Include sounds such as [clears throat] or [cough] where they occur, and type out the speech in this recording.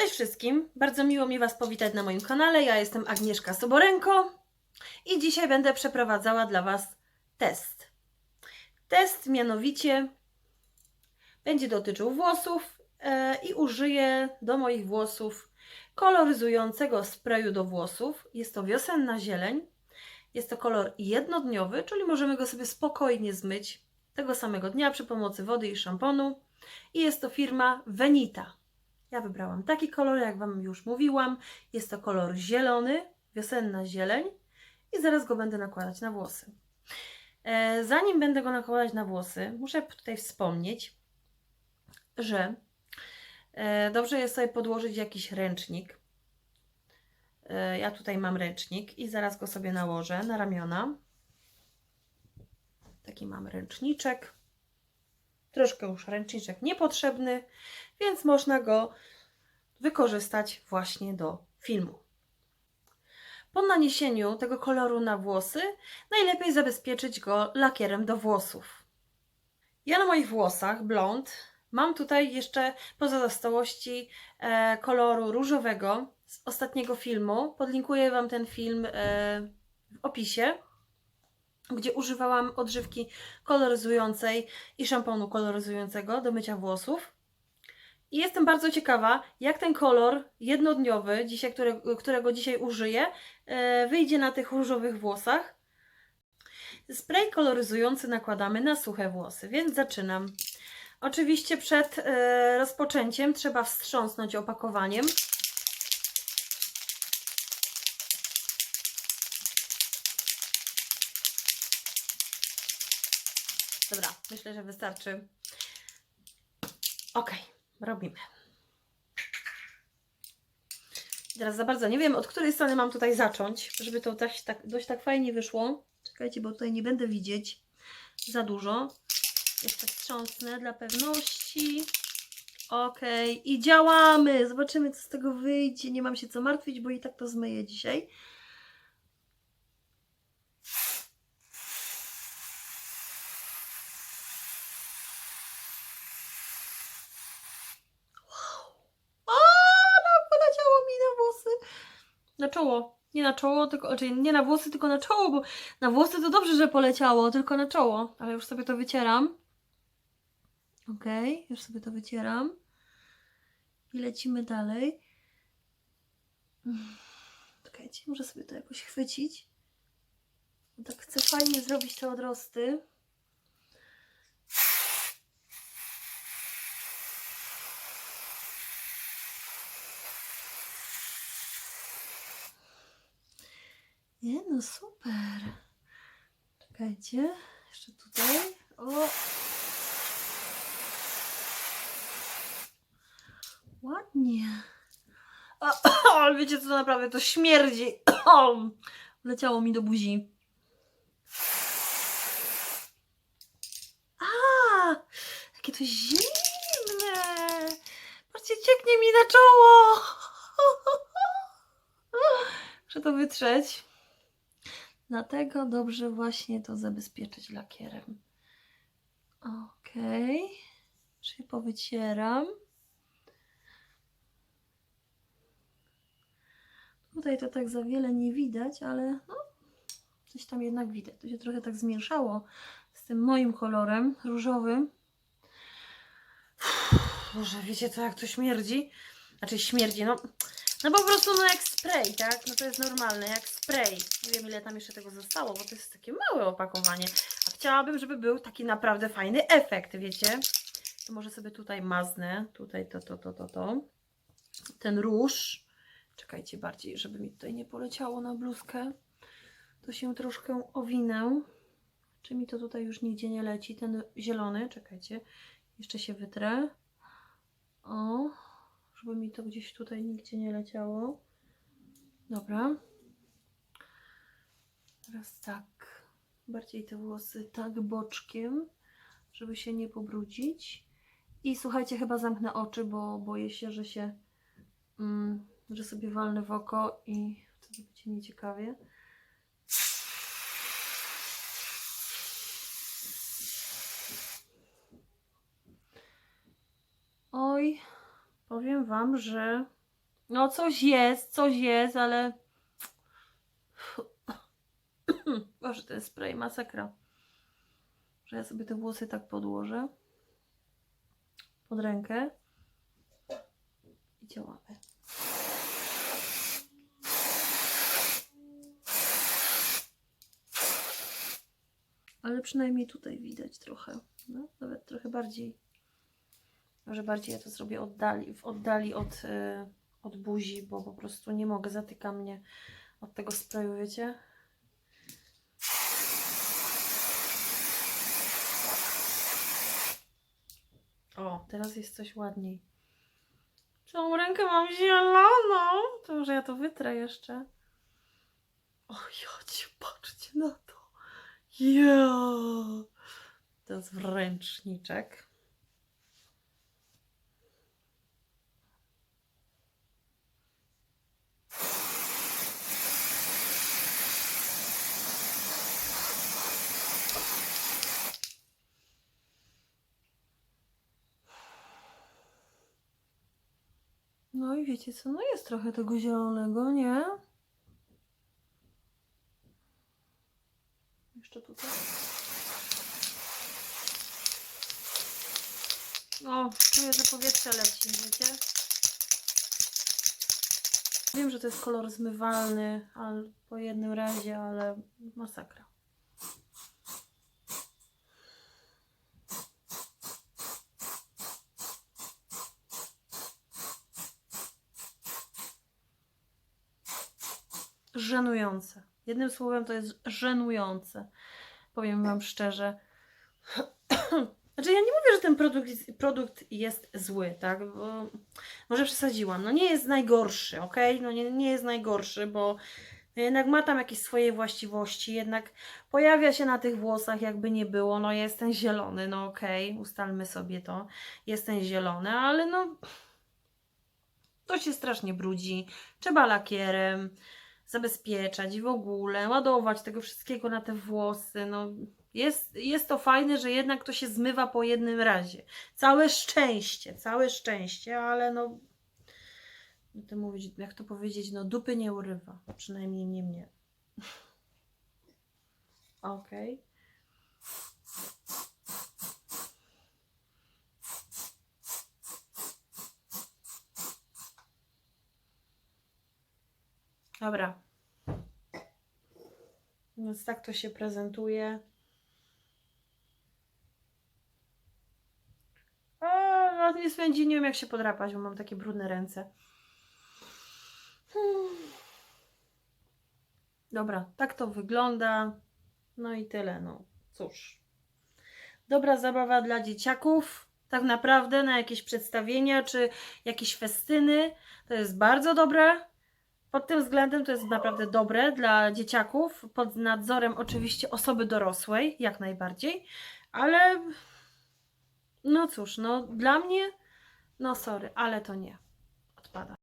Cześć wszystkim, bardzo miło mi Was powitać na moim kanale. Ja jestem Agnieszka Soborenko i dzisiaj będę przeprowadzała dla Was test. Test mianowicie będzie dotyczył włosów e, i użyję do moich włosów koloryzującego sprayu do włosów. Jest to wiosenna zieleń. Jest to kolor jednodniowy, czyli możemy go sobie spokojnie zmyć tego samego dnia przy pomocy wody i szamponu. I jest to firma Venita. Ja wybrałam taki kolor, jak Wam już mówiłam. Jest to kolor zielony, wiosenna zieleń i zaraz go będę nakładać na włosy. E, zanim będę go nakładać na włosy, muszę tutaj wspomnieć, że e, dobrze jest sobie podłożyć jakiś ręcznik. E, ja tutaj mam ręcznik i zaraz go sobie nałożę na ramiona. Taki mam ręczniczek. Troszkę już ręczniczek niepotrzebny, więc można go wykorzystać właśnie do filmu. Po naniesieniu tego koloru na włosy najlepiej zabezpieczyć go lakierem do włosów. Ja na moich włosach blond mam tutaj jeszcze pozostałości e, koloru różowego z ostatniego filmu. Podlinkuję Wam ten film e, w opisie gdzie używałam odżywki koloryzującej i szamponu koloryzującego do mycia włosów. I jestem bardzo ciekawa, jak ten kolor jednodniowy, dzisiaj, którego, którego dzisiaj użyję, e, wyjdzie na tych różowych włosach. Spray koloryzujący nakładamy na suche włosy, więc zaczynam. Oczywiście przed e, rozpoczęciem trzeba wstrząsnąć opakowaniem. Dobra, myślę, że wystarczy. Ok, robimy. Teraz za bardzo nie wiem, od której strony mam tutaj zacząć, żeby to dość tak, dość tak fajnie wyszło. Czekajcie, bo tutaj nie będę widzieć za dużo. Jeszcze wstrząsnę dla pewności. Ok, i działamy. Zobaczymy, co z tego wyjdzie. Nie mam się co martwić, bo i tak to zmyję dzisiaj. O, no, poleciało mi na włosy. Na czoło. Nie na czoło, tylko, czyli nie na włosy, tylko na czoło, bo na włosy to dobrze, że poleciało, tylko na czoło. Ale już sobie to wycieram. Ok, już sobie to wycieram. I lecimy dalej. Czekajcie, muszę sobie to jakoś chwycić. Tak chcę fajnie zrobić te odrosty. Nie, no super. Czekajcie, jeszcze tutaj. O! Ładnie. O, [clears throat] ale wiecie co, naprawdę to śmierdzi. [clears throat] Leciało mi do buzi. A, jakie to zimne. Patrzcie, cieknie mi na czoło. [laughs] Muszę to wytrzeć. Dlatego dobrze właśnie to zabezpieczyć lakierem. Ok. Czyli powycieram. Tutaj to tak za wiele nie widać, ale no, coś tam jednak widać. To się trochę tak zmieszało z tym moim kolorem różowym. Boże, wiecie co, jak to śmierdzi? Znaczy śmierdzi, no, no po prostu no jak spray, tak? No to jest normalne, jak spray. Nie wiem ile tam jeszcze tego zostało, bo to jest takie małe opakowanie. A chciałabym, żeby był taki naprawdę fajny efekt, wiecie? To może sobie tutaj maznę, tutaj to, to, to, to, to. Ten róż. Czekajcie bardziej, żeby mi tutaj nie poleciało na bluzkę. To się troszkę owinę. Czy mi to tutaj już nigdzie nie leci? Ten zielony, czekajcie. Jeszcze się wytrę. O, żeby mi to gdzieś tutaj nigdzie nie leciało. Dobra. Teraz tak. Bardziej te włosy tak boczkiem, żeby się nie pobrudzić. I słuchajcie, chyba zamknę oczy, bo boję się, że się, mm, że sobie walnę w oko i wtedy będzie nieciekawie. Oj, powiem Wam, że No coś jest, coś jest, ale... [clears throat] Boże, ten spray, masakra. Że ja sobie te włosy tak podłożę. Pod rękę. I działamy. Ale przynajmniej tutaj widać trochę. No, nawet trochę bardziej. Może bardziej ja to zrobię oddali, w oddali od, y, od buzi, bo po prostu nie mogę, zatyka mnie od tego sprayu, wiecie? O, teraz jest coś ładniej. Całą rękę mam zieloną. To może ja to wytrę jeszcze. O, jocie, patrzcie na to. Ja. To jest ręczniczek. No i wiecie co, no jest trochę tego zielonego, nie? Jeszcze tutaj. O, czuję, że powietrze leci, wiecie? Wiem, że to jest kolor zmywalny ale po jednym razie, ale masakra. Żenujące. Jednym słowem to jest żenujące. Powiem Wam szczerze. [clears throat] Znaczy, ja nie mówię, że ten produkt, produkt jest zły, tak? Bo może przesadziłam. No nie jest najgorszy, ok? No nie, nie jest najgorszy, bo jednak ma tam jakieś swoje właściwości, jednak pojawia się na tych włosach, jakby nie było. No jest ten zielony, no ok, ustalmy sobie to. Jest ten zielony, ale no to się strasznie brudzi. Trzeba lakierem zabezpieczać i w ogóle ładować tego wszystkiego na te włosy. No, jest, jest to fajne, że jednak to się zmywa po jednym razie. Całe szczęście, całe szczęście, ale no. jak to mówić, jak to powiedzieć, no dupy nie urywa. Przynajmniej nie mnie. [laughs] Okej. Dobra. Więc tak to się prezentuje. A, no nie spędzi, nie wiem jak się podrapać, bo mam takie brudne ręce. Hmm. Dobra, tak to wygląda. No i tyle, no cóż. Dobra zabawa dla dzieciaków. Tak naprawdę na jakieś przedstawienia czy jakieś festyny. To jest bardzo dobre. Pod tym względem to jest naprawdę dobre dla dzieciaków, pod nadzorem oczywiście osoby dorosłej, jak najbardziej, ale no cóż, no dla mnie, no sorry, ale to nie, odpada.